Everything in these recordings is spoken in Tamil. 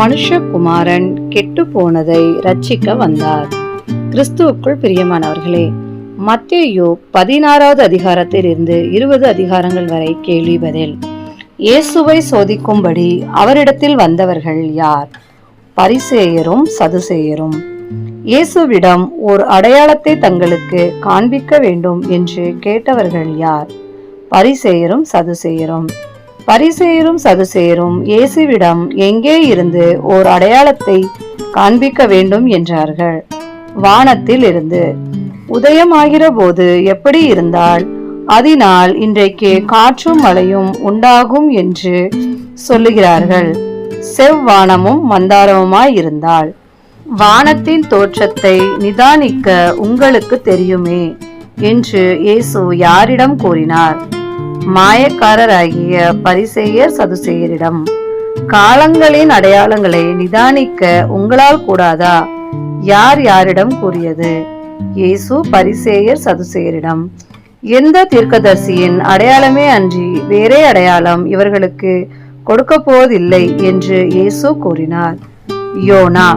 மனுஷகுமாரன் கெட்டு போனதை ரட்சிக்க வந்தார். கிறிஸ்துவுக்குள் பிரியமானவர்களே மத்தேயு பதினாறாவது அதிகாரத்தில் இருந்து இருபது அதிகாரங்கள் வரை கேள்வி பதில். இயேசுவை சோதிக்கும்படி அவரிடத்தில் வந்தவர்கள் யார்? பரிசேயரும் சதுசேயரும். இயேசுவிடம் ஓர் அடையாளத்தை தங்களுக்கு காண்பிக்க வேண்டும் என்று கேட்டவர்கள் யார்? பரிசேயரும் சதுசேயரும். பரிசெயரும் சதுசேரும் இயேசுவிடம் எங்கே இருந்து ஓர் அடையாளத்தை காண்பிக்க வேண்டும் என்றார்கள். வானத்தில் இருந்து. உதயமாகிற போது எப்படி இருந்தால் அதனால் இன்றைக்கு காற்றும் மழையும் உண்டாகும் என்று சொல்லுகிறார்கள். செவ்வானமும் மந்தாரமுமாய் இருந்தால் வானத்தின் தோற்றத்தை நிதானிக்க உங்களுக்கு தெரியுமே என்று இயேசு யாரிடம் கூறினார். மாயக்காரராகிய பரிசேயர் சதுசேயரிடம் காலங்களின் அடையாளங்களை நிதானிக்க உங்களால் கூடாதா? யார் யாரிடம் கூறியது? இயேசு பரிசேயர் சதுசேயரிடம் எந்த தீர்க்கதரிசியின் அடையாளமே அன்றி வேறே அடையாளம் இவர்களுக்கு கொடுக்க போவதில்லை என்று இயேசு கூறினார். யோனா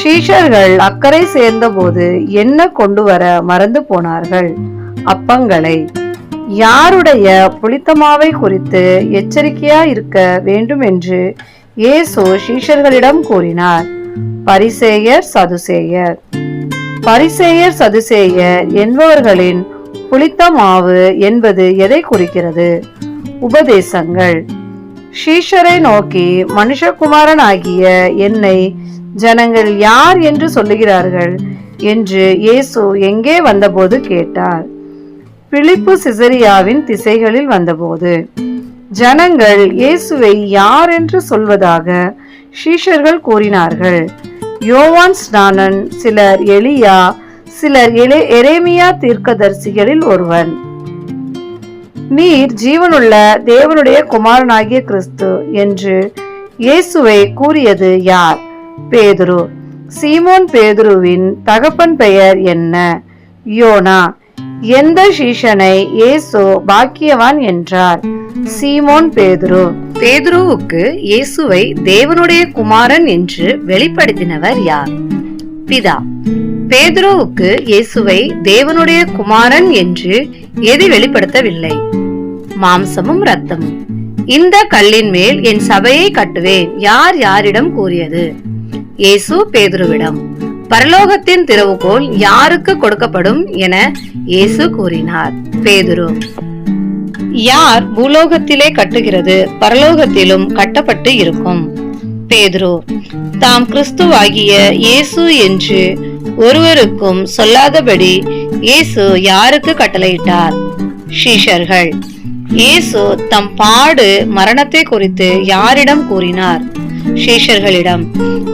ஷீஷர்கள் அக்கறை சேர்ந்தபோது என்ன கொண்டு வர மறந்து போனார்கள்? அப்பங்களை யாருடைய புளித்தமாவை குறித்து எச்சரிக்கையா இருக்க வேண்டும் என்று இயேசு சீஷர்களிடம் கூறினார். பரிசேயர் சதுசேயர். பரிசேயர் சதுசேயர் என்பவர்களின் புளித்த மாவு என்பது எதை குறிக்கிறது? உபதேசங்கள். ஷீஷரை நோக்கி மனுஷகுமாரன் ஆகிய என்னை ஜனங்கள் யார் என்று சொல்லுகிறார்கள்? என்று இயேசு எங்கே வந்தபோது கேட்டார். பிலிப்பு சிசரியாவின் திசைகளில் வந்தபோது ஜனங்கள் இயேசுவை யார் என்று சொல்வதாக ஷீஷர்கள் கூறினார்கள். யோவான் ஸ்நானன் சிலர் எலியா சிலர் எலே எரேமியா தீர்க்கதரிசிகளில் ஒருவன். நீர் ஜீவனுள்ள தேவனுடைய குமாரனாகிய கிறிஸ்து என்று இயேசுவை கூறியது யார்? பேதுரு. சீமோன் பேதுருவின் தகப்பன் பெயர் என்ன? யோனா. எந்த சீஷனை இயேசு பாக்கியவான் என்றார்? சீமோன் பேதுரு. பேதுருவுக்கு இயேசுவை தேவனுடைய குமாரன் என்று வெளிப்படுத்தினவர் யார்? பிதா. பேதுருவுக்கு இயேசுவை தேவனுடைய குமாரன் என்று எது வெளிப்படுத்தவில்லை? மாம்சமும் ரத்தமும் இந்த கல்லின் மேல் என் சபையை கட்டுவேன். யார் யாரிடம் கூறியது? இயேசு பேதுருவிடம் பரலோகத்தின் திறவுகோல் யாருக்கு கொடுக்கப்படும் என இயேசு கூறினார். பேதுரு யார் பூலோகத்திலே கட்டுகிறது பரலோகத்திலும் கட்டப்பட்டு இருக்கும்? பேதுரு தாம் கிறிஸ்துவாகிய இயேசு என்று ஒருவருக்கும் சொல்லாதபடி இயேசு யாருக்கு கட்டளையிட்டார்? ஷீஷர்கள் இயேசு தம் பாடு மரணத்தை குறித்து யாரிடம் கூறினார்? சீஷர்களிடம்.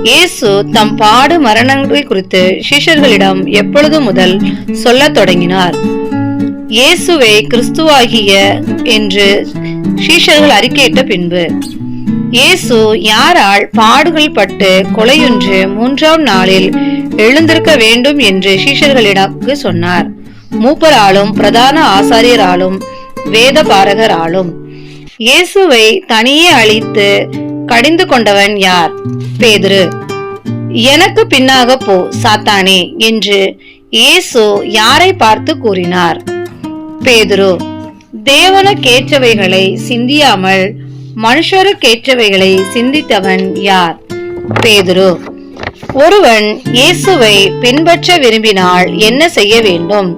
இயேசு தம் பாடு மரணங்கள் குறித்து சீஷர்களிடம் எப்பொழுது முதல் சொல்லத் தொடங்கினார்? இயேசுவை கிறிஸ்துவாகிய என்று சீஷர்கள் அறிக்கையிட்ட பின்பு இயேசு யாரால் பாடுகள் பட்டு கொலையுன்று மூன்றாம் நாளில் எழுந்திருக்க வேண்டும் என்று சீஷர்களிடக்கு சொன்னார். மூப்பராலும் பிரதான ஆசாரியராலும் வேத பாரகராலும் இயேசுவை தனியே அழித்து கடிந்து கொண்டவன் யார்? பேதுரு எனக்கு பின்னாக போ சாத்தானே என்று இயேசு யாரை பார்த்து கூறினார்? பேதுரு தேவனுக்கேற்றவைகளை சிந்தியாமல் மனுஷருக்கேற்றவைகளை சிந்தித்தவன் யார்? பேதுரு ஒருவன் இயேசுவை பின்பற்ற விரும்பினால் என்ன செய்ய வேண்டும்?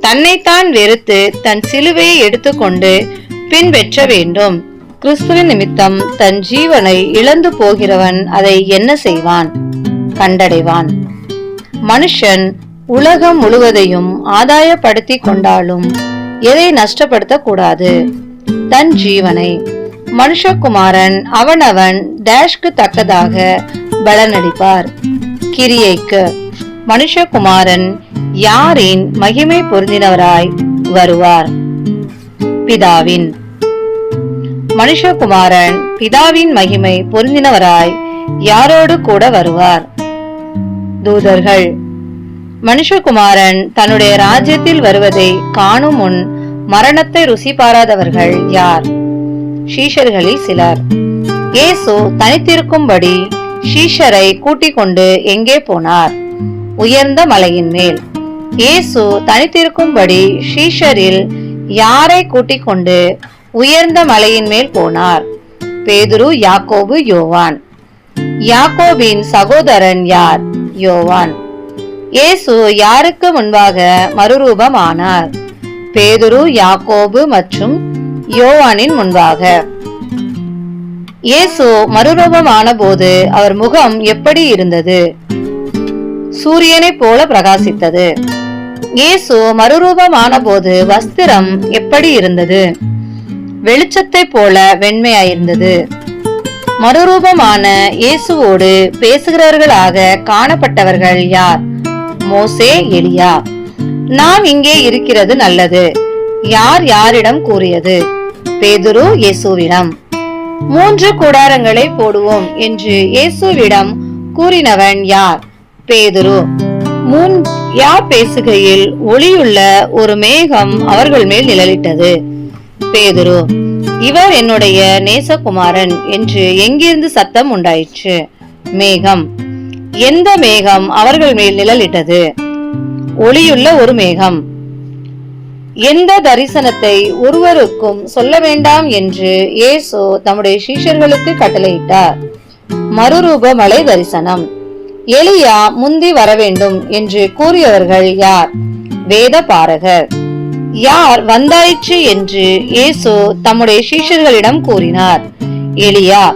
தன்னைத்தான் வெறுத்து தன் சிலுவையை எடுத்துக்கொண்டு பின்பற்ற வேண்டும். கிறிஸ்துவின் நிமித்தம் தன் ஜீவனை இழந்து போகிறவன் அதை என்ன செய்வான்? கண்டடைவான். மனுஷன் உலகம் முழுவதையும் ஆதாயப்படுத்தி கொண்டாலும் எதை நஷ்டப்படுத்த கூடாது தன் ஜீவனை. மனுஷகுமாரன் அவனவன் டேஷ்க்கு தக்கதாக பலனளிப்பார். கிரியைக்கு. மனுஷகுமாரன் யாரின் மகிமை பொருந்தினவராய் வருவார். பிதாவின். மனுஷகுமாரன் பிதாவின் மகிமை பொருந்தினவராய் யாரோடு கூட வருவார்? தூதர்கள் மனுஷகுமாரன் தன்னுடைய ராஜ்யத்தில் வருவதை காணும் முன் மரணத்தை ருசி பாராதவர்கள் யார்? ஷீஷர்களில் சிலர். இயேசு தனித்திருக்கும்படி ஷீஷரை கூட்டிக் கொண்டு எங்கே போனார்? உயர்ந்த மலையின் மேல். இயேசு தனித்திருக்கும்படி ஷீஷரில் யாரை கூட்டிக் கொண்டு உயர்ந்த மலையின் மேல் போனார். பேதுரு யாக்கோபு யோவான். யாக்கோபின் சகோதரன் யார்? யோவான். இயேசு யாருக்கு முன்பாக மறுரூபம் ஆனார் பேதுரு யாக்கோபு மற்றும் யோவானின் முன்பாக. இயேசு மறுரூபம் போது அவர் முகம் எப்படி இருந்தது? சூரியனைப் போல பிரகாசித்தது. இயேசு மறுரூபம் ஆனபோது வஸ்திரம் எப்படி இருந்தது? வெளிச்சத்தைப் போல வெண்மையாயிருந்தது. மறுரூபமான இயேசுவோடு பேசுகிறவர்களாக காணப்பட்டவர்கள் யார்? மோசே எலியா. நாம் இங்கே இருக்கிறது நல்லது. யார் யாரிடம் கூறியது? பேதுரு இயேசுவிடம். மூன்று கூடாரங்களை போடுவோம் என்று இயேசுவிடம் கூறினவன் யார்? பேதுரு. முன் யார் பேசுகையில் ஒளியுள்ள ஒரு மேகம் அவர்கள் மேல் நிழலிட்டது. பேதுரு இவர் என்னுடைய நேசகுமாரன் என்று எங்கிருந்து சத்தம் உண்டாயிற்று? மேகம். எந்த மேகம் அவர்கள் மேல் நிழலிட்டது? ஒளியுள்ள ஒரு மேகம். எந்த தரிசனத்தை ஒருவருக்கும் சொல்ல வேண்டாம் என்று ஏசோ தம்முடைய சீஷர்களுக்கு கட்டளையிட்டார். மறுரூப மலை தரிசனம். எலியா முந்தி வர வேண்டும் என்று கூறியவர்கள் யார்? வேத பாரகர் யார் வந்தாயிற்று என்று இயேசு தம்முடைய சீஷர்களிடம் கூறினார். எலியா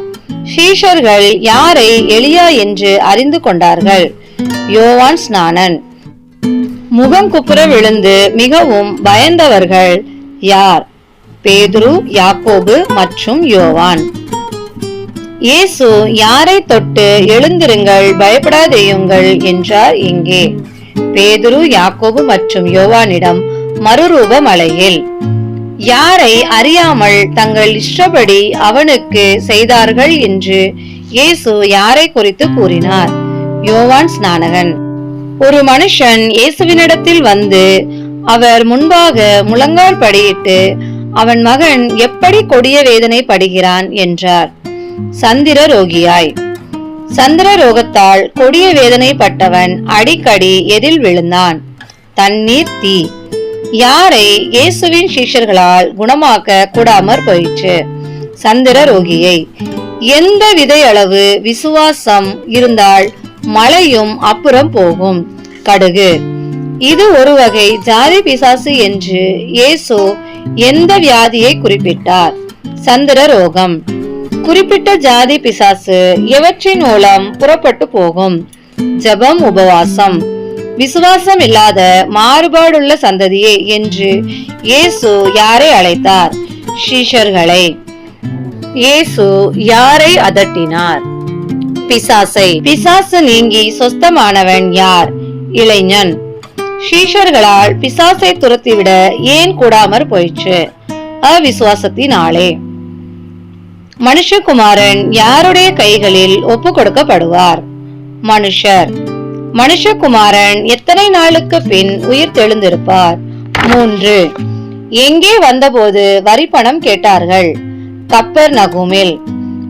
சீஷர்கள் யாரை எலியா என்று அறிந்து கொண்டார்கள்? யோவான் ஸ்நானன். முகம் குப்புற விழுந்து மிகவும் பயந்தவர்கள் யார்? பேதுரு யாக்கோபு மற்றும் யோவான். இயேசு யாரை தொட்டு எழுந்திருங்கள் பயப்படாதேயுங்கள் என்றார் இங்கே. பேதுரு யாக்கோபு மற்றும் யோவானிடம் மறுரூப மலையில் யாரை அறியாமல் தங்கள் இஷ்டப்படி அவனுக்கு செய்தார்கள் என்று இயேசு யாரை குறித்து கூறினார்? யோவான் ஸ்நானகன். ஒரு மனுஷன் இயேசுவினிடத்தில் வந்து அவர் முன்பாக முழங்கால் படியிட்டு அவன் மகன் எப்படி கொடிய வேதனை படுகிறான் என்றார். சந்திர ரோகியாய் சந்திர ரோகத்தால் கொடிய வேதனைப்பட்டவன் அடிக்கடி எதில் விழுந்தான்? தண்ணீர் தீ. யாரை இயேசுவின் சீஷர்களால் குணமாக்க கூடாமற் போயிற்று? சந்திர ரோகியை எந்த விதை அளவு விசுவாசம் இருந்தால் மழையும் அப்புறம் போகும். கடுகு. இது ஒரு வகை ஜாதி பிசாசு என்று இயேசு எந்த வியாதியை குறிப்பிட்டார்? சந்திர ரோகம் குறிப்பிட்ட ஜாதி பிசாசு எவற்றின் மூலம் புறப்பட்டு போகும்? ஜெபம் உபவாசம். விசுவாசம் இல்லாத மாறுபாடுள்ள சந்ததியே என்று இயேசு யாரை அழைத்தார்? ஷீஷர்களை இயேசு யாரை அதட்டினார்? பிசாசை. பிசாசு நீங்கி சொஸ்தமானவன் யார்? இளைஞன். ஷீஷர்களால் பிசாசை துரத்திவிட ஏன் கூடாமற் போயிற்று? அவிசுவாசத்தினாலே. மனுஷகுமாரன் யாருடைய கைகளில் ஒப்பு கொடுக்கப்படுவார்? மனுஷர். மனுஷகுமாரன் எத்தனை நாளுக்கு பின் உயிர் தெழுந்திருப்பார்? மூன்று. எங்கே வந்தபோது வரி பணம் கேட்டார்கள்? கப்பர் நகுமில்.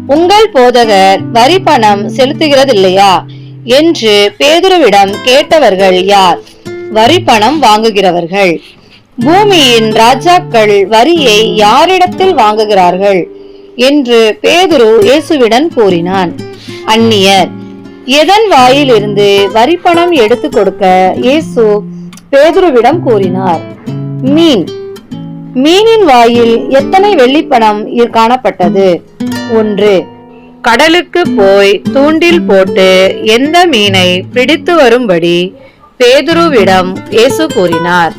உங்கள் போதகர் வரி பணம் செலுத்துகிறதில்லையா? என்று பேதுருவிடம் கேட்டவர்கள் யார்? வரி பணம் வாங்குகிறவர்கள். பூமியின் ராஜாக்கள் வரியை யாரிடத்தில் வாங்குகிறார்கள்? என்று பேதுரு இயேசுவிடம் கூறினான். அந்நியர் எதன் வாயிலிருந்து வரி பணம் எடுத்து கொடுக்க இயேசு பேதுருவிடம் கூறினார்? மீன். மீனின் வாயில் எத்தனை வெள்ளிப்பணம் காணப்பட்டது? ஒன்று. கடலுக்கு போய் தூண்டில் போட்டு எந்த மீனை பிடித்து வரும்படி பேதுருவிடம் இயேசு கூறினார்?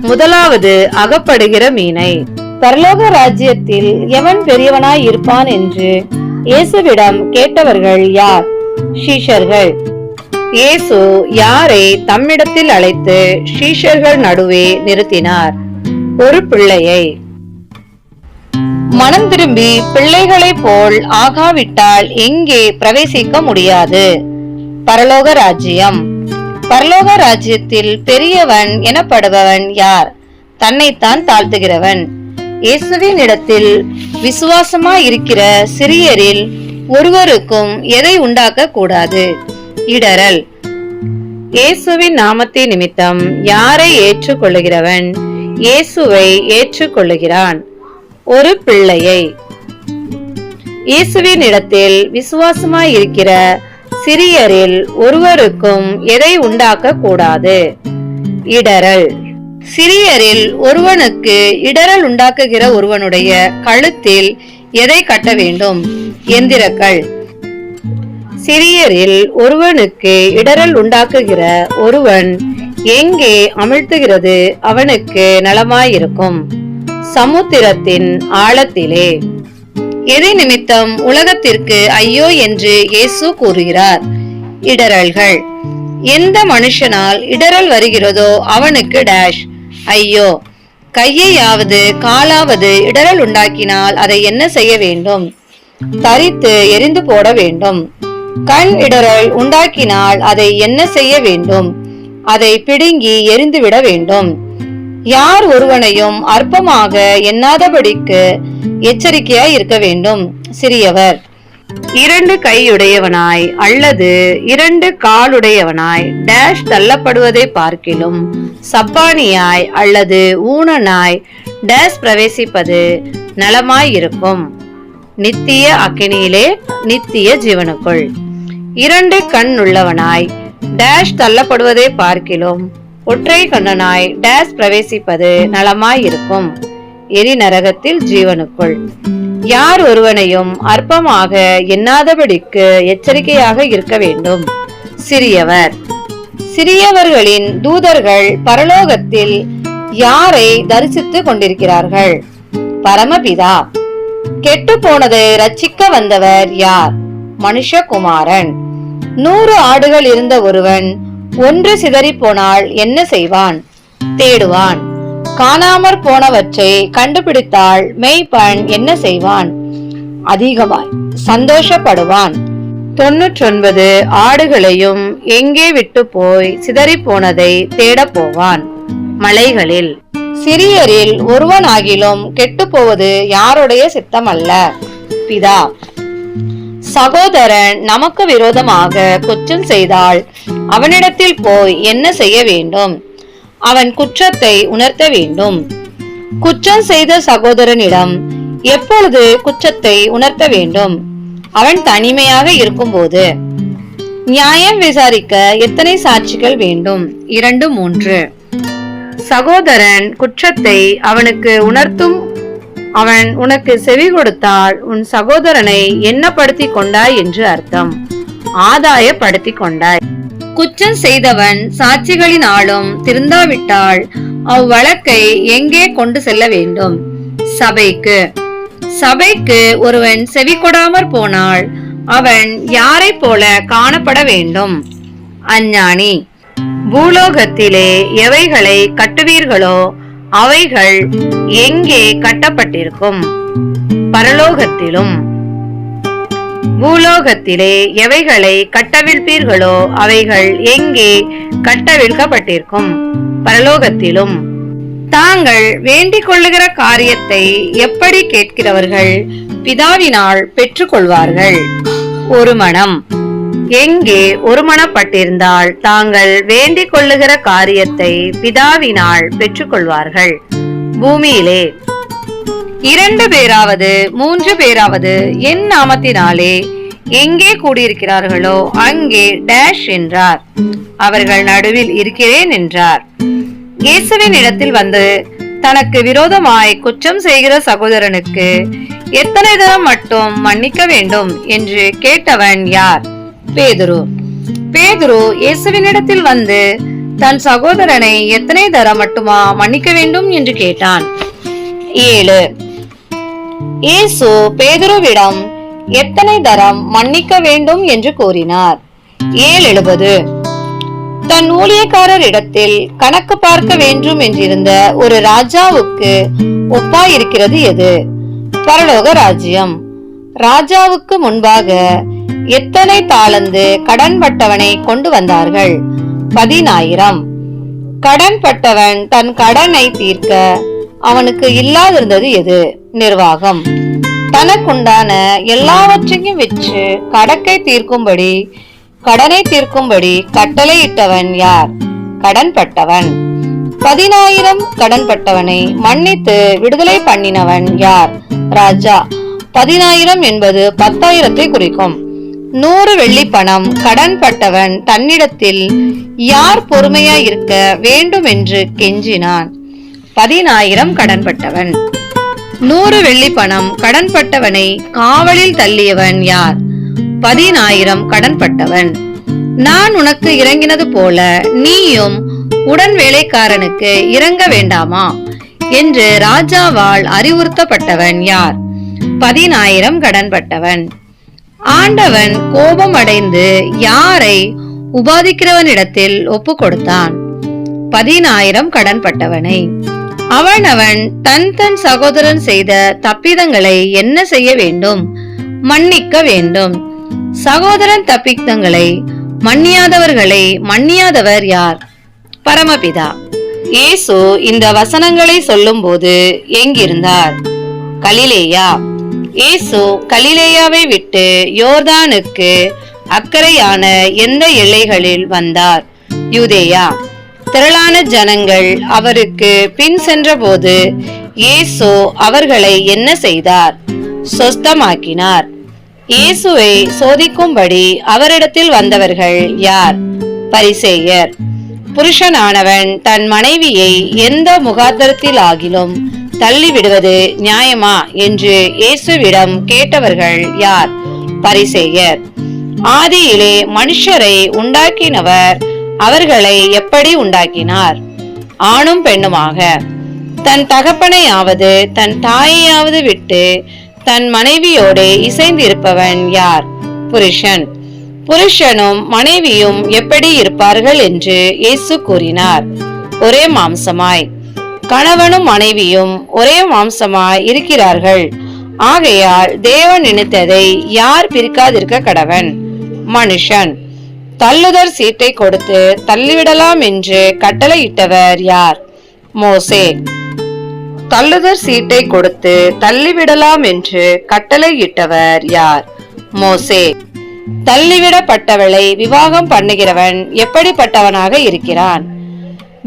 முதலாவது அகப்படுகிற மீனை. பரலோக ராஜ்யத்தில் எவன் பெரியவனாய் இருப்பான் என்று இயேசுவிடம் கேட்டவர்கள் யார்? ஷீஷர்கள் இயேசு யாரை தம்மிடத்தில் அழைத்து ஷீஷர்கள் நடுவே நிறுத்தினார். ஒரு பிள்ளையை. மனம் திரும்பி பிள்ளைகளை போல் ஆகாவிட்டால் எங்கே பிரவேசிக்க முடியாது. பரலோக ராஜ்யம். பரலோக ராஜ்யத்தில் பெரியவன் எனப்படுபவன் யார்? தன்னைத்தான் தாழ்த்துகிறவன். இயேசுவின் இடத்தில் விசுவாசமாய் இருக்கிற சிறியரில் ஒருவருக்கும் எதை உண்டாக்க கூடாது இடரல் இயேசுவின் நாமத்தை நிமித்தம் யாரை ஏற்றுக்கொள்ளுகிறவன்? இயேசுவை ஏற்றுக்கொள்ளுகிறான். ஒரு பிள்ளையை. இயேசுவின் இடத்தில் விசுவாசமாய் இருக்கிற சிறியரில் ஒருவருக்கும் எதை உண்டாக்க கூடாது இடரல் சிறியரில் ஒருவனுக்கு இடரல் உண்டாக்குகிற ஒருவனுடைய கழுத்தில் எதை கட்ட வேண்டும்? எந்திரக்கள். சிறியரில் ஒருவனுக்கு இடரல் உண்டாக்குகிற ஒருவன் எங்கே அமிழ்த்துகிறது அவனுக்கு நலமாயிருக்கும். சமுத்திரத்தின் ஆழத்திலே. எதை நிமித்தம் உலகத்திற்கு ஐயோ என்று இயேசு கூறுகிறார்? இடரல்கள் எந்த மனுஷனால் இடரல் வருகிறதோ அவனுக்கு டேஷ் ஐயோ கையையாவது காலாவது இடரல் உண்டாக்கினால் அதை என்ன செய்ய வேண்டும்? தரித்து எரிந்து போட வேண்டும். கண் இடரல் உண்டாக்கினால் அதை என்ன செய்ய வேண்டும்? அதை பிடுங்கி எரிந்துவிட வேண்டும். யார் ஒருவனையும் அற்பமாக எண்ணாதபடிக்கு எச்சரிக்கையாய் இருக்க வேண்டும். சிறியவர். இரண்டு கையுடையவனாய் அல்லது இரண்டு காலுடையவனாய் டேஷ் தள்ளப்படுவதை பார்க்கிலும் சப்பானியாய் அல்லது ஊனனாய் டேஷ் பிரவேசிப்பது நலமாயிருக்கும். நித்திய அக்கினியிலே நித்திய ஜீவனுக்குள். இரண்டு கண் உள்ளவனாய் டேஷ் தள்ளப்படுவதை பார்க்கிலும் ஒற்றை கண்ணனாய் டேஷ் பிரவேசிப்பது நலமாயிருக்கும். எரி நரகத்தில் ஜீவனுக்குள். யார் ஒருவனையும் அற்பமாக எண்ணாதபடிக்கு எச்சரிக்கையாக இருக்க வேண்டும். சிறியவர். சிறியவர்களின் தூதர்கள் பரலோகத்தில் யாரை தரிசித்துக் கொண்டிருக்கிறார்கள்? பரமபிதா. கெட்டு போனதை ரட்சிக்க வந்தவர் யார்? மனுஷகுமாரன். நூறு ஆடுகள் இருந்த ஒருவன் ஒன்று சிதறி போனால் என்ன செய்வான்? தேடுவான். காணாமற் போனவற்றை கண்டுபிடித்தால் மெய்ப்பன் என்ன செய்வான்? அதிகமாய் சந்தோஷப்படுவான். தொன்னூற்றொன்பது ஆடுகளையும் எங்கே விட்டு போய் சிதறி போனதை தேடப் போவான். மலைகளில் சிறியரில் ஒருவனாகிலும் கெட்டு போவது யாருடைய சித்தம் அல்ல பிதா. சகோதரன் நமக்கு விரோதமாக குற்றம் செய்தால் அவனிடத்தில் போய் என்ன செய்ய வேண்டும்? அவன் குற்றத்தை உணர்த்த வேண்டும். குற்றம் செய்த சகோதரனிடம் எப்பொழுது குற்றத்தை உணர்த்த வேண்டும்? அவன் தனிமையாக இருக்கும்போது. நியாயம் விசாரிக்க எத்தனை சாட்சிகள் வேண்டும்? இரண்டு மூன்று. சகோதரன் குற்றத்தை அவனுக்கு உணர்த்தும் அவன் உனக்கு செவி கொடுத்தால் உன் சகோதரனை என்னப்படுத்திக் கொண்டாய் என்று அர்த்தம். ஆதாயப்படுத்திக் கொண்டாய். குற்றம் செய்தவன் சாட்சிகளினாலும் திருந்தாவிட்டால் அவ்வழக்கை எங்கே கொண்டு செல்ல வேண்டும்? சபைக்கு. சபைக்கு ஒருவன் செவி கொடாமற் போனால் அவன் யாரை போல காணப்பட வேண்டும்? அஞ்ஞானி. பூலோகத்திலே எவைகளை கட்டுவீர்களோ அவைகள் எங்கே கட்டப்பட்டிருக்கும்? பரலோகத்திலும். பூலோகத்திலே எவைகளை கட்டவிழ்ப்பீர்களோ அவைகள் எங்கே கட்டவிழ்க்கப்பட்டிருக்கும்? பரலோகத்திலும். தாங்கள் வேண்டிக் கொள்ளுகிற காரியத்தை எப்படி கேட்கிறவர்கள் பிதாவினால் பெற்றுக்கொள்வார்கள்? ஒரு மனம். எங்கே ஒருமனப்பட்டிருந்தால் தாங்கள் வேண்டிக் கொள்ளுகிற காரியத்தை பிதாவினால் பெற்றுக்கொள்வார்கள். பூமியிலே. இரண்டு பேராவது மூன்று பேராவது என் நாமத்தினாலே எங்கே கூடியிருக்கிறார்களோ அங்கே டேஷ் என்றார். அவர்கள் நடுவில் இருக்கிறேன் என்றார். இயேசுவின் இடத்தில் வந்து தனக்கு விரோதமாய் குற்றம் செய்கிற சகோதரனுக்கு எத்தனை தரம் மட்டும் மன்னிக்க வேண்டும் என்று கேட்டவன் யார்? பேதுரு. பேதுரு இயேசுவினிடத்தில் வந்து தன் சகோதரனை எத்தனை தரம் மட்டுமா மன்னிக்க வேண்டும் என்று கேட்டான். ஏழு. இயேசு பேதுருவிடம் எத்தனை தரம் மன்னிக்க வேண்டும்? என்று கூறினார். ஏழு எழுபது தன் ஊழியக்காரர் இடத்தில் கணக்கு பார்க்க வேண்டும் என்றிருந்த ஒரு ராஜாவுக்கு ஒப்பாயிருக்கிறது எது? பரலோக ராஜ்யம். ராஜாவுக்கு முன்பாக எத்தனை தாளந்து கடன் பட்டவனை கொண்டு வந்தார்கள்? பதினாயிரம். கடன் பட்டவன் தன் கடனை தீர்க்க அவனுக்கு இல்லாதிருந்தது எது? நிர்வாகம். தனக்குண்டான எல்லாவற்றையும் விற்று கடக்கை தீர்க்கும்படி கடனை தீர்க்கும்படி கட்டளையிட்டவன் யார்? கடன்பட்டவன். பதினாயிரம் கடன்பட்டவனை மன்னித்து விடுதலை பண்ணினவன் யார்? ராஜா. பதினாயிரம் என்பது பத்தாயிரத்தை குறிக்கும். நூறு வெள்ளி பணம் கடன்பட்டவன் தன்னிடத்தில் யார் பொறுமையா இருக்க வேண்டும் என்று கெஞ்சினான். பதினாயிரம் கடன்பட்டவன். நூறு வெள்ளி பணம் கடன்பட்டவனை காவலில் தள்ளியவன் யார்? பதினாயிரம் கடன்பட்டவன். நான் உனக்கு இறங்கினது போல நீயும் உடன் வேலைக்காரனுக்கு இறங்க வேண்டாமா? என்று ராஜாவால் அறிவுறுத்தப்பட்டவன் யார்? பதினாயிரம் கடன்பட்டவன். ஆண்டவன் கோபம் அடைந்து யாரை உபாதிக்கிறவனிடத்தில் ஒப்பு கொடுத்தான் பதினாயிரம் கடன்பட்டவனை. அவன் அவன் தன் தன் சகோதரன் செய்த தப்பிதங்களை என்ன செய்ய வேண்டும்? மன்னிக்க வேண்டும். சகோதரன் தப்பிதங்களை மன்னியாதவர்களை மன்னியாதவர் யார்? பரமபிதா. இயேசு இந்த வசனங்களை சொல்லும்போது எங்கிருந்தார்? கலிலேயா. இயேசு கலிலேயாவை விட்டு யோர்தானுக்கு அக்கறையான எந்த எல்லைகளில் வந்தார்? யூதேயா. திரளான ஜனங்கள் அவருக்கு பின் சென்றபோது இயேசு அவர்களை என்ன செய்தார்? சொஸ்தமாக்கினார். இயேசுவை சோதிக்கும்படி அவரிடத்தில் வந்தவர்கள் யார்? பரிசேயர். புருஷனானவன் தன் மனைவியை எந்த முகாந்தரத்தில் ஆகிலும் தள்ளிவிடுவது நியாயமா? என்று இயேசுவிடம் கேட்டவர்கள் யார்? பரிசேயர். ஆதியிலே மனுஷரை உண்டாக்கினவர் அவர்களை எப்படி உண்டாக்கினார்? ஆணும் பெண்ணுமாக. தன் தகப்பனையாவது தன் தாயையாவது விட்டு தன் மனைவியோடு இசைந்திருப்பவன் யார்? புருஷன். புருஷனும் மனைவியும் எப்படி இருப்பார்கள் என்று இயேசு கூறினார். ஒரே மாம்சமாய். கணவனும் மனைவியும் ஒரே மாம்சமாய் இருக்கிறார்கள். ஆகையால் தேவன் நினைத்ததை யார் பிரிக்காதிருக்க கடவன்? மனுஷன். தள்ளுதற் சீட்டை கொடுத்து தள்ளிவிடலாம் என்று கட்டளையிட்டவர் யார்? மோசே. தள்ளுதற் சீட்டை கொடுத்து தள்ளிவிடலாம் என்று கட்டளையிட்டவர் யார்? மோசே. தள்ளிவிடப்பட்டவளை விவாகம் பண்ணுகிறவன் எப்படிப்பட்டவனாக இருக்கிறான்?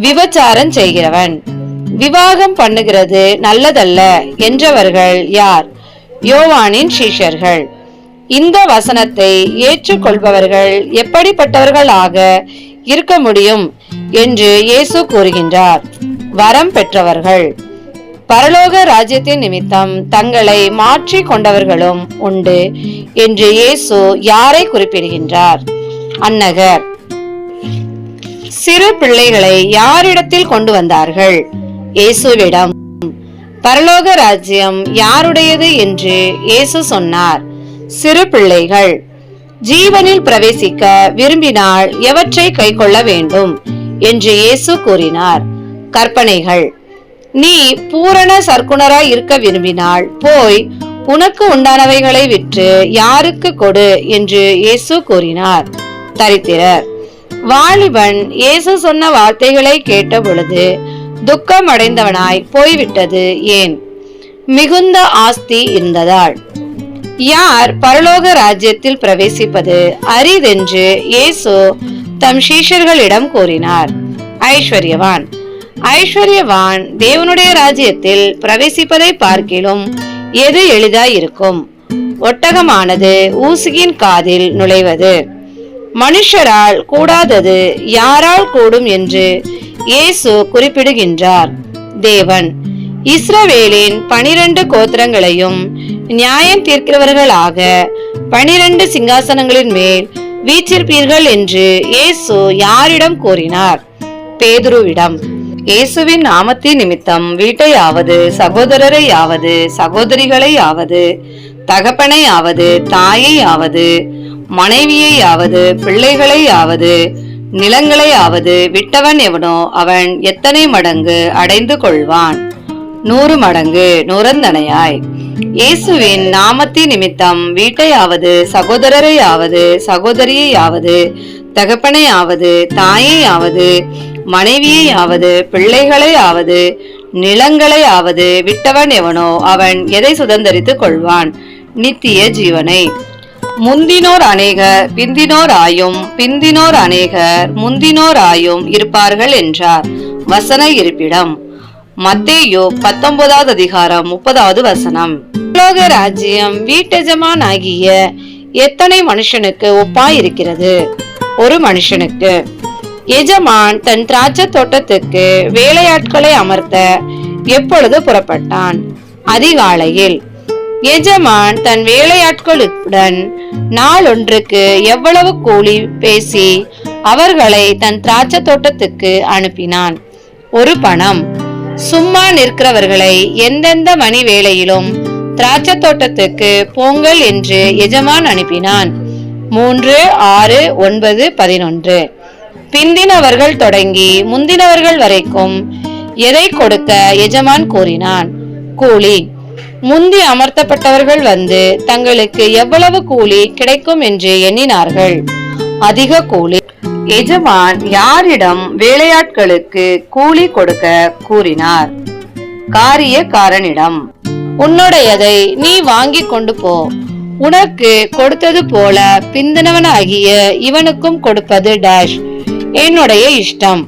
விபச்சாரம் செய்கிறவன். விவாகம் பண்ணுகிறது நல்லதல்ல என்றவர்கள் யார்? யோவானின் சீஷர்கள். இந்த வசனத்தை ஏற்றுக்கொள்பவர்கள் எப்படிப்பட்டவர்களாக இருக்க முடியும் என்று இயேசு கூறுகின்றார். வரம் பெற்றவர்கள். பரலோக ராஜ்யத்தின் நிமித்தம் தங்களை மாற்றி கொண்டவர்களும் உண்டு என்று இயேசு யாரை குறிப்பிடுகின்றார்? அன்னகர் சிறு பிள்ளைகளை யாரிடத்தில் கொண்டு வந்தார்கள்? இயேசுவிடம். பரலோக ராஜ்யம் யாருடையது என்று இயேசு சொன்னார். சிறு பிள்ளைகள் ஜீவனில் பிரவேசிக்க விரும்பினால் எவற்றை கைக்கொள்ள வேண்டும்? என்று இயேசு கூறினார். கற்பனைகள். நீ பூரண சர்க்குணராய் இருக்க விரும்பினால் போய் உனக்கு உண்டானவைகளை விற்று யாருக்கு கொடு? என்று இயேசு கூறினார். தரித்திரர். வாலிபன் இயேசு சொன்ன வார்த்தைகளை கேட்ட பொழுது துக்கம் அடைந்தவனாய் போய்விட்டது ஏன்? மிகுந்த ஆஸ்தி இருந்ததால். யார் பரலோக ராஜ்யத்தில் பிரவேசிப்பது? அரிதென்று இயேசு தம் சீஷர்களிடம் கூறினார். ஐஸ்வர்யவான். ஐஸ்வர்யவான் தேவனுடைய ராஜ்யத்தில் பிரவேசிப்பதை பார்க்கிலும் எது எளிதாயிருக்கும்? ஒட்டகமானது ஊசியின் காதில் நுழைவது. மனுஷரால் கூடாதது யாரால் கூடும் என்று இயேசு குறிப்பிடுகின்றார். தேவன் இஸ்ரவேலின் பனிரெண்டு கோத்திரங்களையும் நியாயம் தீர்க்கிறவர்களாக பனிரெண்டு சிங்காசனங்களின் மேல் வீச்சிருப்பீர்கள் என்று இயேசு யாரிடம் கூறினார். பேதுருவிடம் இயேசுவின் நாமத்தின் நிமித்தம் வீட்டையாவது சகோதரரையாவது சகோதரிகளையாவது தகப்பனையாவது தாயையாவது மனைவியையாவது பிள்ளைகளையாவது நிலங்களையாவது விட்டவன் எவனோ அவன் எத்தனை மடங்கு அடைந்து கொள்வான். நூறு மடங்கு நுரந்தனையாய். இயேசுவின் நாமத்தின் நிமித்தம் வீட்டையாவது சகோதரரையாவது சகோதரியையாவது தகப்பனையாவது தாயையாவது மனைவியையாவது பிள்ளைகளையாவது நிலங்களையாவது விட்டவன் எவனோ அவன் எதை சுதந்தரித்துக் கொள்வான்? நித்திய ஜீவனை. முந்தினோர் அநேகர் பிந்தினோர் ஆயும் பிந்தினோர் அநேகர் முந்தினோர் ஆயும் இருப்பார்கள் என்றார். வசன இருப்பிடம். மத்தேயோ பத்தொன்பதாவது அதிகாரம் முப்பதாவது வசனம். உலோக ராஜ்யம் வீட்டெஜமான் ஆகிய எத்தனை மனுஷனுக்கு ஒப்பாயிருக்கிறது? ஒரு மனுஷனுக்கு. எஜமான் தன் திராட்சை தோட்டத்துக்கு வேலையாட்களை அமர்த்த எப்பொழுது புறப்பட்டான்? அதிகாலையில். எஜமான் தன் வேலையாட்களுடன் நாளொன்றுக்கு எவ்வளவு கூலி பேசி அவர்களை தன் திராட்சை தோட்டத்துக்கு அனுப்பினான்? ஒரு பணம். சும்மா நிற்கிறவர்களை எந்தெந்த மணி வேளையிலும் திராட்சை தோட்டத்துக்கு போங்கள் என்று எஜமான் அனுப்பினான். மூன்று ஆறு ஒன்பது பதினொன்று. பிந்தினவர்கள் தொடங்கி முந்தினவர்கள் வரைக்கும் எதை கொடுக்க எஜமான் கூறினான்? கூலி. முந்தி அமர்த்தப்பட்டவர்கள் வந்து தங்களுக்கு எவ்வளவு கூலி கிடைக்கும் என்று எண்ணினார்கள். அதிக கூலி. எஜமான் யாரிடம் வேலையாட்களுக்கு கூலி கொடுக்க கூறினார். காரியக்காரனிடம் உன்னுடையதை நீ வாங்கி கொண்டு போ. உனக்கு கொடுத்தது போல பிந்தனவனாகிய இவனுக்கும் கொடுப்பது டேஷ் என்னுடைய இஷ்டம்.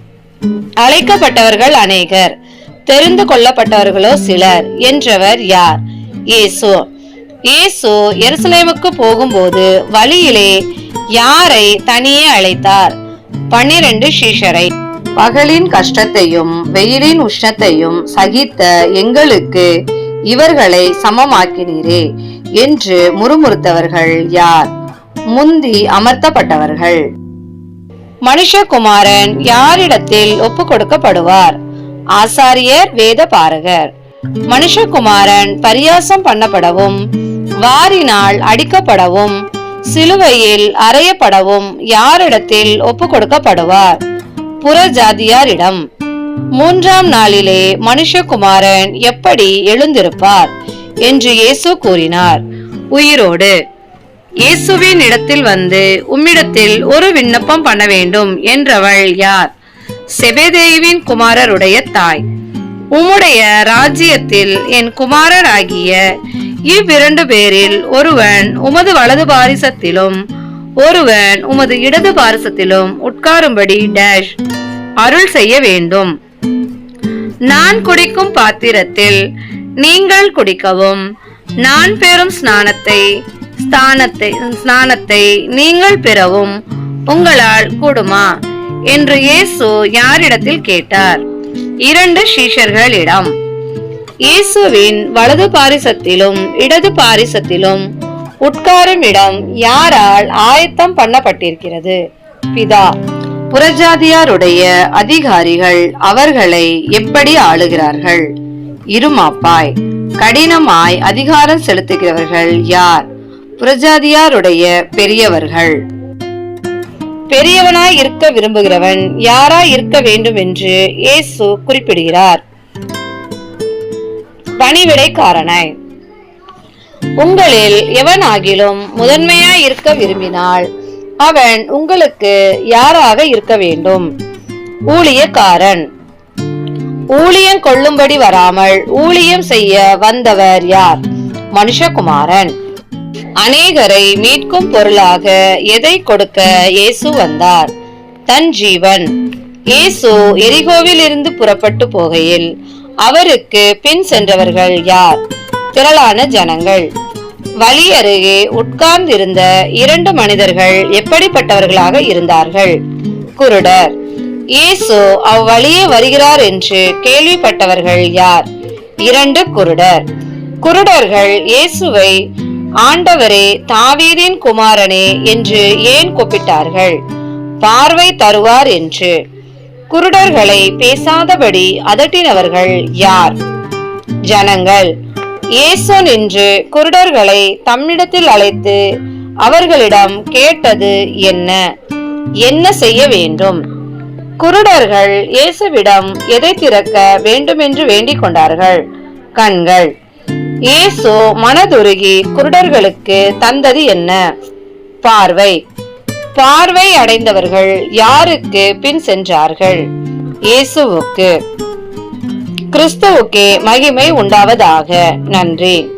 அழைக்கப்பட்டவர்கள் அநேகர். தெரிந்து கொள்ளப்பட்டவர்களோ சிலர். என்றவர் யார்? இயேசு. இயேசு எருசலேமுக்கு போகும்போது வழியிலே யாரை தனியே அழைத்தார்? பன்னிரண்டு சீஷரை. பகலின் கஷ்டத்தையும் வெயிலின் உஷ்ணத்தையும் சகித்த எங்களுக்கு இவர்களை சமமாக்கினீரே என்று முறுமுறுத்தவர்கள் யார்? முந்தி அமர்த்தப்பட்டவர்கள். மனுஷகுமாரன் யாரிடத்தில் ஒப்பு கொடுக்கப்படுவார்? ஆசாரியர் வேத பாரகர் மனுஷகுமாரன் பரியாசம் பண்ணப்படவும் வாரினால் அடிக்கப்படவும் சிலுவையில் அறையப்படவும் யாரிடத்தில் ஒப்பு கொடுக்கப்படுவார் புறஜாதியாரிடம் மூன்றாம் நாளிலே மனுஷகுமாரன் எப்படி எழுந்திருப்பார்? என்று இயேசு கூறினார். உயிரோடு. இயேசுவின் இடத்தில் வந்து உம்மிடத்தில் ஒரு விண்ணப்பம் பண்ண வேண்டும் என்றவள் யார்? செபேதேவின் குமாரருடைய தாய். உம்முடைய ராஜ்யத்தில் என் குமாரராகிய இவ்விரண்டு பேரில் ஒருவன் உமது வலது பாரிசத்திலும் ஒருவன் உமது இடது பாரிசத்திலும் உட்காரும்படி டேஷ் அருள் செய்ய வேண்டும். நான் குடிக்கும் பாத்திரத்தில் நீங்கள் குடிக்கவும். நான் பெறும் ஸ்நானத்தை ஸ்தானத்தை ஸ்நானத்தை நீங்கள் பெறவும் உங்களால் கூடுமா? என்று இயேசு யாரிடத்தில் கேட்டார். இரண்டு சீஷர்களிடம். இயேசுவின் வலது பாரிசத்திலும் இடது பாரிசத்திலும் உட்காரும் இடம் யாரால் ஆயத்தம் பண்ணப்பட்டிருக்கிறது? பிதா புறஜாதியாருடைய அதிகாரிகள் அவர்களை எப்படி ஆளுகிறார்கள்? இருமாப்பாய் கடினமாய் அதிகாரம் செலுத்துகிறவர்கள் யார்? புறஜாதியாருடைய பெரியவர்கள். பெரியவனாய் இருக்க விரும்புகிறவன் யாராய் இருக்க வேண்டும் என்று இயேசு குறிப்பிடுகிறார். பணிவிடைக்காரனாய். உங்களில் எவனாகிலும் முதன்மையாய் இருக்க விரும்பினால் அவன் உங்களுக்கு யாராக இருக்க வேண்டும்? ஊழியக்காரன். ஊழியம் கொள்ளும்படி வராமல் ஊழியம் செய்ய வந்தவர் யார்? மனுஷகுமாரன். அநேகரை மீட்கும் பொருளாக எதை கொடுக்க இயேசு வந்தார்? தன் ஜீவன். இயேசு எரிகோவில் இருந்து புறப்பட்டு போகையில் அவருக்கு பின் சென்றவர்கள் யார்? திரளான ஜனங்கள். வழி அருகே உட்கார்ந்திருந்த இரண்டு மனிதர்கள் எப்படிப்பட்டவர்களாக இருந்தார்கள்? குருடர். இயேசு அவ்வழியே வருகிறார் என்று கேள்விப்பட்டவர்கள் யார்? இரண்டு குருடர். குருடர்கள் இயேசுவை ஆண்டவரே தாவீதின் குமாரனே என்று ஏன் கூப்பிட்டார்கள்? பார்வை தருவார் என்று. குருடர்களை பேசாதபடி அதட்டினவர்கள் யார்? ஜனங்கள். இயேசு நின்று குருடர்களை தம்மிடத்தில் அழைத்து அவர்களிடம் கேட்டது என்ன? என்ன செய்ய வேண்டும்? குருடர்கள் இயேசுவிடம் எதை திறக்க வேண்டுமென்று வேண்டிக் கொண்டார்கள்? கண்கள். இயேசு மனதுருகி குருடர்களுக்கு தந்தது என்ன? பார்வை. பார்வை அடைந்தவர்கள் யாருக்கு பின் சென்றார்கள்? இயேசுவுக்கு. கிறிஸ்துவுக்கே மகிமை உண்டாவதாக. நன்றி.